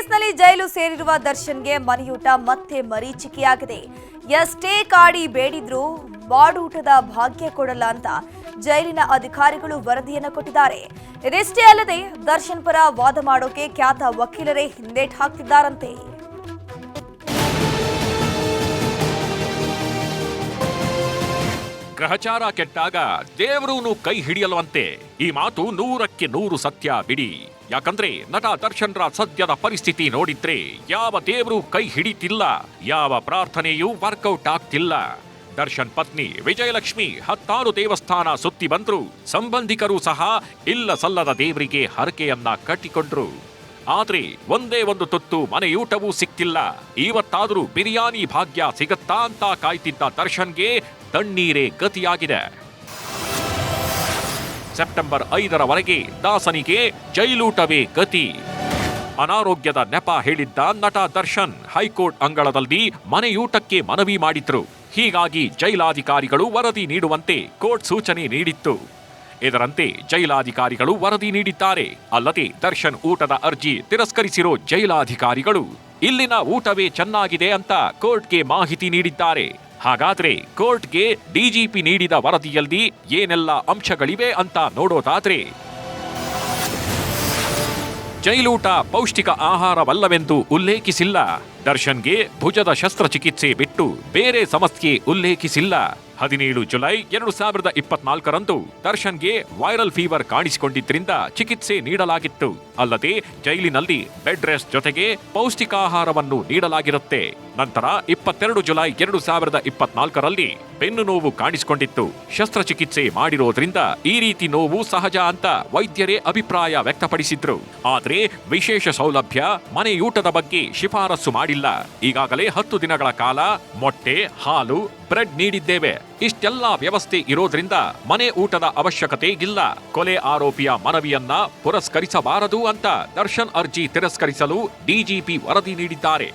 ಕೇಸ್ನಲ್ಲಿ ಜೈಲು ಸೇರಿರುವ ದರ್ಶನ್ಗೆ ಮನೆಯೂಟ ಮತ್ತೆ ಮರೀಚಿಕೆಯಾಗಿದೆ ಎಷ್ಟೇ ಕಾಡಿ ಬೇಡಿದ್ರೂ ಬಾಡೂಟದ ಭಾಗ್ಯ ಕೊಡಲ್ಲ ಅಂತ ಜೈಲಿನ ಅಧಿಕಾರಿಗಳು ವರದಿಯನ್ನು ಕೊಟ್ಟಿದ್ದಾರೆ. ಇದಿಷ್ಟೇ ಅಲ್ಲದೆ ದರ್ಶನ್ ಪರ ವಾದ ಮಾಡೋಕೆ ಖ್ಯಾತ ವಕೀಲರೇ ಹಿಂದೇಟ್ ಹಾಕ್ತಿದ್ದಾರಂತೆ. ಗ್ರಹಚಾರ ಕೆಟ್ಟಾಗ ದೇವರೂನು ಕೈ ಹಿಡಿಯಲ್ವಂತೆ. ಈ ಮಾತು ನೂರಕ್ಕೆ ನೂರು ಸತ್ಯ ಬಿಡಿ. ಯಾಕಂದ್ರೆ ನಟ ದರ್ಶನ್ರ ಸದ್ಯದ ಪರಿಸ್ಥಿತಿ ನೋಡಿದ್ರೆ ಯಾವ ದೇವರು ಕೈ ಹಿಡಿತಿಲ್ಲ, ಯಾವ ಪ್ರಾರ್ಥನೆಯೂ ವರ್ಕೌಟ್ ಆಗ್ತಿಲ್ಲ. ದರ್ಶನ್ ಪತ್ನಿ ವಿಜಯಲಕ್ಷ್ಮಿ ಹತ್ತಾರು ದೇವಸ್ಥಾನ ಸುತ್ತಿ ಬಂದ್ರು. ಸಂಬಂಧಿಕರು ಸಹ ಇಲ್ಲ ಸಲ್ಲದ ದೇವರಿಗೆ ಹರಕೆಯನ್ನ ಕಟ್ಟಿಕೊಂಡ್ರು. ಆದ್ರೆ ಒಂದೇ ಒಂದು ತುತ್ತು ಮನೆಯೂಟವೂ ಸಿಕ್ತಿಲ್ಲ. ಇವತ್ತಾದ್ರೂ ಬಿರಿಯಾನಿ ಭಾಗ್ಯ ಸಿಗತ್ತಾ ಅಂತ ಕಾಯ್ತಿದ್ದ ದರ್ಶನ್ಗೆ ತಣ್ಣೀರೇ ಗತಿಯಾಗಿದೆ. ಸೆಪ್ಟೆಂಬರ್ ಐದರವರೆಗೆ ದಾಸನಿಗೆ ಜೈಲೂಟವೇ ಗತಿ. ಅನಾರೋಗ್ಯದ ನೆಪ ಹೇಳಿದ್ದ ನಟ ದರ್ಶನ್ ಹೈಕೋರ್ಟ್ ಅಂಗಳದಲ್ಲಿ ಮನೆಯೂಟಕ್ಕೆ ಮನವಿ ಮಾಡಿದ್ರು. ಹೀಗಾಗಿ ಜೈಲಾಧಿಕಾರಿಗಳು ವರದಿ ನೀಡುವಂತೆ ಕೋರ್ಟ್ ಸೂಚನೆ ನೀಡಿತ್ತು. ಇದರಂತೆ ಜೈಲಾಧಿಕಾರಿಗಳು ವರದಿ ನೀಡಿದ್ದಾರೆ. ಅಲ್ಲದೆ ದರ್ಶನ್ ಊಟದ ಅರ್ಜಿ ತಿರಸ್ಕರಿಸಿರೋ ಜೈಲಾಧಿಕಾರಿಗಳು ಇಲ್ಲಿನ ಊಟವೇ ಚೆನ್ನಾಗಿದೆ ಅಂತ ಕೋರ್ಟ್ಗೆ ಮಾಹಿತಿ ನೀಡಿದ್ದಾರೆ. ಹಾಗಾದ್ರೆ ಕೋರ್ಟ್ಗೆ ಡಿಜಿಪಿ ನೀಡಿದ ವರದಿಯಲ್ಲಿ ಏನೆಲ್ಲ ಅಂಶಗಳಿವೆ ಅಂತ ನೋಡೋದಾದ್ರೆ, ಜೈಲೂಟ ಪೌಷ್ಟಿಕ ಆಹಾರವಲ್ಲವೆಂದು ಉಲ್ಲೇಖಿಸಿಲ್ಲ, ದರ್ಶನ್ಗೆ ಭುಜದ ಶಸ್ತ್ರಚಿಕಿತ್ಸೆ ಬಿಟ್ಟು ಬೇರೆ ಸಮಸ್ಯೆ ಉಲ್ಲೇಖಿಸಿಲ್ಲ. ಹದಿನೇಳು ಜುಲೈ ಎರಡು ಸಾವಿರದ ಇಪ್ಪತ್ನಾಲ್ಕರಂದು ದರ್ಶನ್ಗೆ ವೈರಲ್ ಫೀವರ್ ಕಾಣಿಸಿಕೊಂಡಿದ್ದರಿಂದ ಚಿಕಿತ್ಸೆ ನೀಡಲಾಗಿತ್ತು. ಅಲ್ಲದೆ ಜೈಲಿನಲ್ಲಿ ಬೆಡ್ ರೆಸ್ಟ್ ಜೊತೆಗೆ ಪೌಷ್ಟಿಕಾಹಾರವನ್ನು ನೀಡಲಾಗಿರುತ್ತೆ. ನಂತರ ಇಪ್ಪತ್ತೆರಡು ಜುಲೈ ಎರಡು ಸಾವಿರದ ಇಪ್ಪತ್ನಾಲ್ಕರಲ್ಲಿ ಬೆನ್ನು ನೋವು ಕಾಣಿಸಿಕೊಂಡಿತ್ತು. ಶಸ್ತ್ರಚಿಕಿತ್ಸೆ ಮಾಡಿರೋದ್ರಿಂದ ಈ ರೀತಿ ನೋವು ಸಹಜ ಅಂತ ವೈದ್ಯರೇ ಅಭಿಪ್ರಾಯ ವ್ಯಕ್ತಪಡಿಸಿದ್ರು. ಆದ್ರೆ ವಿಶೇಷ ಸೌಲಭ್ಯ ಮನೆಯೂಟದ ಬಗ್ಗೆ ಶಿಫಾರಸು ಮಾಡಿಲ್ಲ. ಈಗಾಗಲೇ ಹತ್ತು ದಿನಗಳ ಕಾಲ ಮೊಟ್ಟೆ, ಹಾಲು, ಬ್ರೆಡ್ ನೀಡಿದ್ದೇವೆ. ಇಷ್ಟೆಲ್ಲ ವ್ಯವಸ್ಥೆ ಇರೋದ್ರಿಂದ ಮನೆ ಊಟದ ಅವಶ್ಯಕತೆ ಇಲ್ಲ. ಕೊಲೆ ಆರೋಪಿಯ ಮನವಿಯನ್ನ ಪುರಸ್ಕರಿಸಬಾರದು ಅಂತ ದರ್ಶನ್ ಅರ್ಜಿ ತಿರಸ್ಕರಿಸಲು ಡಿಜಿಪಿ ವರದಿ ನೀಡಿದ್ದಾರೆ.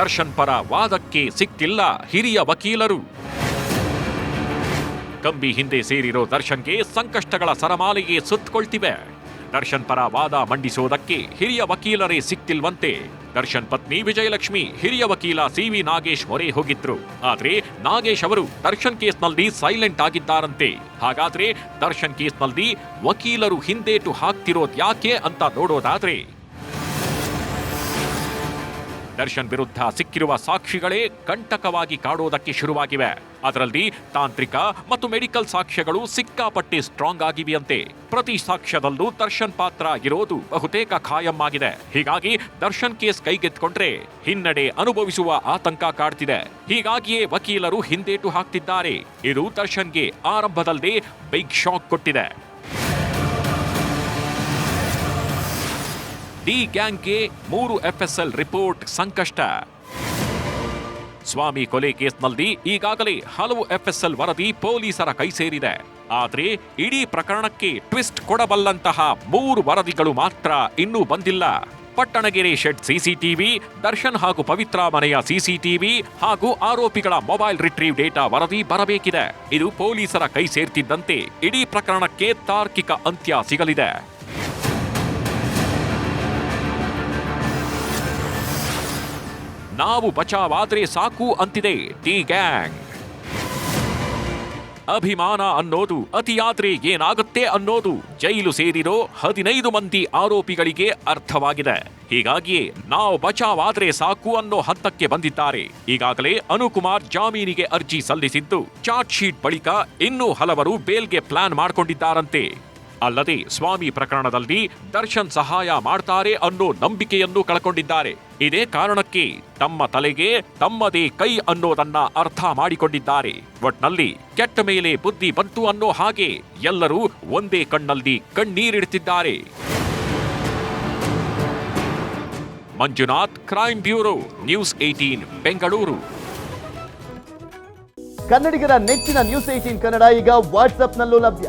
ದರ್ಶನ್ ಪರ ವಾದಕ್ಕೆ ಸಿಕ್ತಿಲ್ಲ ಹಿರಿಯ ವಕೀಲರು. ಕಂಬಿ ಹಿಂದೆ ಸೇರಿರೋ ದರ್ಶನ್ಗೆ ಸಂಕಷ್ಟಗಳ ಸರಮಾಲೆಗೆ ಸುತ್ತಕೊಳ್ತಿವೆ. ದರ್ಶನ್ ಪರ ವಾದ ಮಂಡಿಸೋದಕ್ಕೆ ಹಿರಿಯ ವಕೀಲರೇ ಸಿಕ್ತಿಲ್ವಂತೆ ದರ್ಶನ್ ಪತ್ನಿ ವಿಜಯಲಕ್ಷ್ಮಿ, ಹಿರಿಯ ವಕೀಲ ಸಿ ವಿ ನಾಗೇಶ್ ಮೊರೆ ಹೋಗಿದ್ರು. ಆದ್ರೆ ನಾಗೇಶ್ ಅವರು ದರ್ಶನ್ ಕೇಸ್ನಲ್ಲಿ ಸೈಲೆಂಟ್ ಆಗಿದ್ದಾರಂತೆ. ಹಾಗಾದ್ರೆ ದರ್ಶನ್ ಕೇಸ್ನಲ್ಲಿ ವಕೀಲರು ಹಿಂದೇಟು ಹಾಕ್ತಿರೋದ್ ಯಾಕೆ ಅಂತ ನೋಡೋದಾದ್ರೆ ದರ್ಶನ್ ವಿರುದ್ಧ ಸಿಕ್ಕಿರುವ ಸಾಕ್ಷಿಗಳೇ ಕಂಟಕವಾಗಿ ಕಾಡೋದಕ್ಕೆ ಶುರುವಾಗಿವೆ. ಅದರಲ್ಲಿ ತಾಂತ್ರಿಕ ಮತ್ತು ಮೆಡಿಕಲ್ ಸಾಕ್ಷ್ಯಗಳು ಸಿಕ್ಕಾಪಟ್ಟೆ ಸ್ಟ್ರಾಂಗ್ ಆಗಿವೆಯಂತೆ. ಪ್ರತಿ ಸಾಕ್ಷ್ಯದಲ್ಲೂ ದರ್ಶನ್ ಪಾತ್ರ ಇರೋದು ಬಹುತೇಕ ಖಾಯಂ ಆಗಿದೆ ಹೀಗಾಗಿ ದರ್ಶನ್ ಕೇಸ್ ಕೈಗೆತ್ಕೊಂಡ್ರೆ ಹಿನ್ನಡೆ ಅನುಭವಿಸುವ ಆತಂಕ ಕಾಡ್ತಿದೆ. ಹೀಗಾಗಿಯೇ ವಕೀಲರು ಹಿಂದೇಟು ಹಾಕ್ತಿದ್ದಾರೆ. ಇದು ದರ್ಶನ್ಗೆ ಆರಂಭದಲ್ಲೇ ಬಿಗ್ ಶಾಕ್ ಕೊಟ್ಟಿದೆ. ಡಿ ಗ್ಯಾಂಗ್ಗೆ ಮೂರು ಎಫ್ಎಸ್ಎಲ್ ರಿಪೋರ್ಟ್ ಸಂಕಷ್ಟ. ಸ್ವಾಮಿ ಕೊಲೆ ಕೇಸ್ನಲ್ಲಿ ಈಗಾಗಲೇ ಹಲವು ಎಫ್ಎಸ್ಎಲ್ ವರದಿ ಪೊಲೀಸರ ಕೈ ಸೇರಿದೆ. ಆದರೆ ಇಡೀ ಪ್ರಕರಣಕ್ಕೆ ಟ್ವಿಸ್ಟ್ ಕೊಡಬಲ್ಲಂತಹ ಮೂರು ವರದಿಗಳು ಮಾತ್ರ ಇನ್ನೂ ಬಂದಿಲ್ಲ. ಪಟ್ಟಣಗೆರೆ ಶೆಡ್ ಸಿಸಿಟಿವಿ, ದರ್ಶನ್ ಹಾಗೂ ಪವಿತ್ರ ಮನೆಯ ಸಿಸಿಟಿವಿ ಹಾಗೂ ಆರೋಪಿಗಳ ಮೊಬೈಲ್ ರಿಟ್ರೀವ್ ಡೇಟಾ ವರದಿ ಬರಬೇಕಿದೆ. ಇದು ಪೊಲೀಸರ ಕೈ ಸೇರ್ತಿದ್ದಂತೆ ಇಡೀ ಪ್ರಕರಣಕ್ಕೆ ತಾರ್ಕಿಕ ಅಂತ್ಯ ಸಿಗಲಿದೆ. ನಾವು ಬಚಾವಾದ್ರೆ ಸಾಕು ಅಂತಿದೆ, ಟಿ ಗ್ಯಾಂಗ್. ಅಭಿಮಾನ ಅನ್ನೋದು, ಅತಿಯಾದ್ರೆ ಏನಾಗುತ್ತೆ ಅನ್ನೋದು, ಜೈಲು ಸೇರಿರೋ ಹದಿನೈದು ಮಂದಿ ಆರೋಪಿಗಳಿಗೆ ಅರ್ಥವಾಗಿದೆ. ಹೀಗಾಗಿಯೇ ನಾವು ಬಚಾವಾದ್ರೆ ಸಾಕು ಅನ್ನೋ ಹಂತಕ್ಕೆ ಬಂದಿದ್ದಾರೆ. ಈಗಾಗಲೇ ಅನುಕುಮಾರ್ ಜಾಮೀನಿಗೆ ಅರ್ಜಿ ಸಲ್ಲಿಸಿದ್ದು, ಚಾರ್ಜ್ ಶೀಟ್ ಬಳಿಕ ಇನ್ನೂ ಹಲವರು ಬೇಲ್ಗೆ ಪ್ಲಾನ್ ಮಾಡಿಕೊಂಡಿದ್ದಾರಂತೆ. ಅಲ್ಲದೆ ಸ್ವಾಮಿ ಪ್ರಕರಣದಲ್ಲಿ ದರ್ಶನ್ ಸಹಾಯ ಮಾಡ್ತಾರೆ ಅನ್ನೋ ನಂಬಿಕೆಯನ್ನು ಕಳ್ಕೊಂಡಿದ್ದಾರೆ. ಇದೇ ಕಾರಣಕ್ಕೆ ತಮ್ಮ ತಲೆಗೆ ತಮ್ಮದೇ ಕೈ ಅನ್ನೋದನ್ನ ಅರ್ಥ ಮಾಡಿಕೊಂಡಿದ್ದಾರೆ. ಒಟ್ನಲ್ಲಿ ಕೆಟ್ಟ ಮೇಲೆ ಬುದ್ಧಿ ಬಂತು ಅನ್ನೋ ಹಾಗೆ ಎಲ್ಲರೂ ಒಂದೇ ಕಣ್ಣಲ್ಲಿ ಕಣ್ಣೀರಿಡ್ತಿದ್ದಾರೆ. Manjunath, crime bureau, news eighteen Bengaluru. ಕನ್ನಡಿಗರ ನೆಚ್ಚಿನ ನ್ಯೂಸ್ ಏಟೀನ್ ಕನ್ನಡ ಈಗ ವಾಟ್ಸ್ಆಪ್ನಲ್ಲೂ ಲಭ್ಯ.